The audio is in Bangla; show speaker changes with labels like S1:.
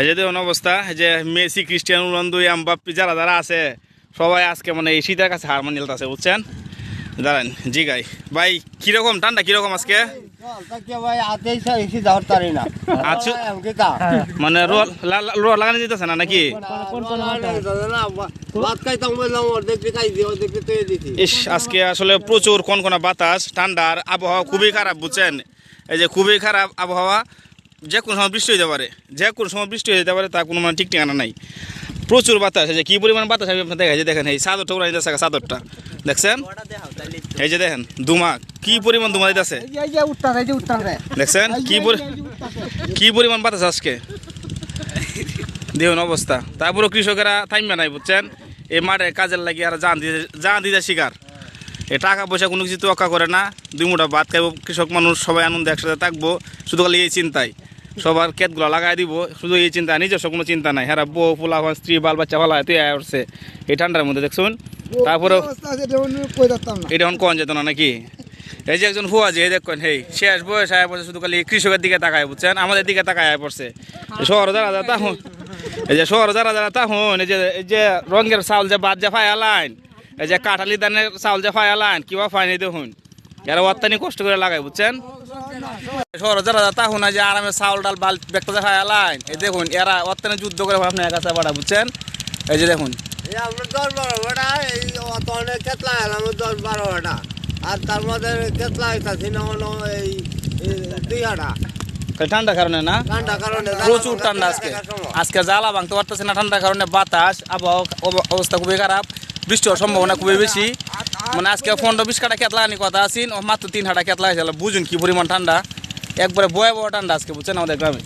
S1: এই যে অবস্থা যে মেসি, ক্রিস্টিয়ানো রোনালদো, এমবাপ্পি যারা যারা আছে, সবাই আজকে মানে এই শীতের কাছে হার মানিয়ে আছে বুঝছেন? দাঁড়ান, জি গাই ভাই, কীরকম, ঠান্ডা কীরকম আজকে? আচ্ছা। মানে ঠান্ডার আবহাওয়া খুবই খারাপ, বুঝছেন? এই যে খুবই খারাপ আবহাওয়া যে কোনো সময় বৃষ্টি হতে পারে যে কোনো সময় বৃষ্টি হয়ে যেতে পারে তা কোনো মানে ঠিক ঠিকানা নাই। প্রচুর বাতাস যে কী পরিমাণ বাতাস আমি আপনার দেখা যায় দেখেন এই চাদরটা উড়াই দিতেছে চাদরটা। দেখছেন? এই যে দেখেন দুমা কি পরিমাণ দুমা দিতেছে?
S2: যে যে
S1: দেখছেন? কি কি পরিমাণ বাতাস আজকে? দেখুন অবস্থা। তারপরে কৃষকেরা থাইমে নাই বুঝছেন? এই মাঠে কাজের লাগিয়ে আর জান দিতে জান দিতে শিকার। এ টাকা পয়সা কোনো কিছু তোয়াক্কা করে না। দুই মুঠা ভাত খাইব কৃষক মানুষ সবাই আনন্দ একসাথে থাকব শুধু খালি এই চিন্তায়। সবার ক্ষেতগুলো লাগাই দিব। শুধু এই চিন্তা নিজস্ব কোনো চিন্তা নাই। হ্যাঁ বউ পোলা স্ত্রী বাল বাচ্চা ভালো তুই আয় উঠছে এই ঠান্ডার মধ্যে দেখছুন তারপরে এটা এখন কন যেত না নাকি? এই যে একজন হুয়া যে দেখুন হেই শেষ বয়স আয় পড়ছে শুধু খালি কৃষকের দিকে তাকায় বুঝছেন? আমাদের দিকে তাকায় আয় পড়ছে। শহর যারা যারা তাহুন এই যে শহর যারা যারা তাহুন এই যে এই যে রঙের চাউল যে বাদ যে ফাই আলাইন এই যে কাঠালি দানের চাউল যে ফাই আলাইন কিবা ফাইনি দেখুন। এরা অত্যানি কষ্ট করে লাগায় বুঝছেন? শহর যারা যারা তাহুন যে আরামে চাউল ডাল বাল ব্যক্ত এই দেখুন এরা অত্যানি যুদ্ধ করে আপনার বুঝছেন? এই যে দেখুন।
S2: না
S1: ঠান্ডা কারণে না? প্রচুর ঠান্ডা আজকে। আজকে জ্বালা ভাঙতে পারতেছে না ঠান্ডার কারণে বাতাস আবহাওয়া অব- অবস্থা খুবই খারাপ বৃষ্টি হওয়ার সম্ভাবনা খুবই বেশি। মানে আজকে পনেরো বিশ কাটা কেতলা আনি কথা আছি মাত্র তিন হাটা কেতলা হয়েছিল বুঝুন কি পরিমাণ ঠান্ডা। একবারে বয়ে ঠান্ডা আজকে, বুঝছেন আমাদের গ্রামে।